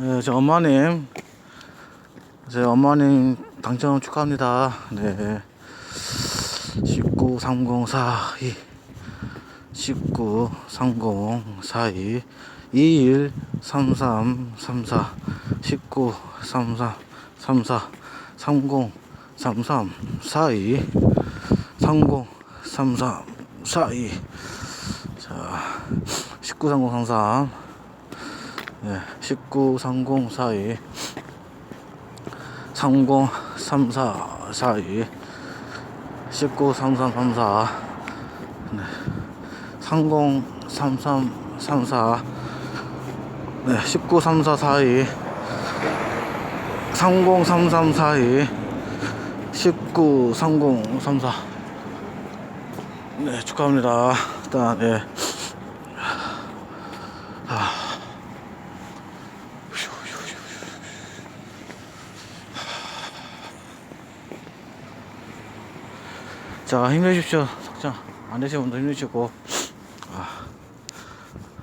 네, 저 엄마님, 제 엄마님 당첨 축하합니다. 네. 193042 193042 213334 193334 3033 42 3033 42 자, 193033 네, 193042 303442 193334 네, 303334 네, 193442 303342 193034 네, 축하합니다. 일단 예. 자 힘내십시오. 석장. 안 되시는 분도 힘내시고. 아.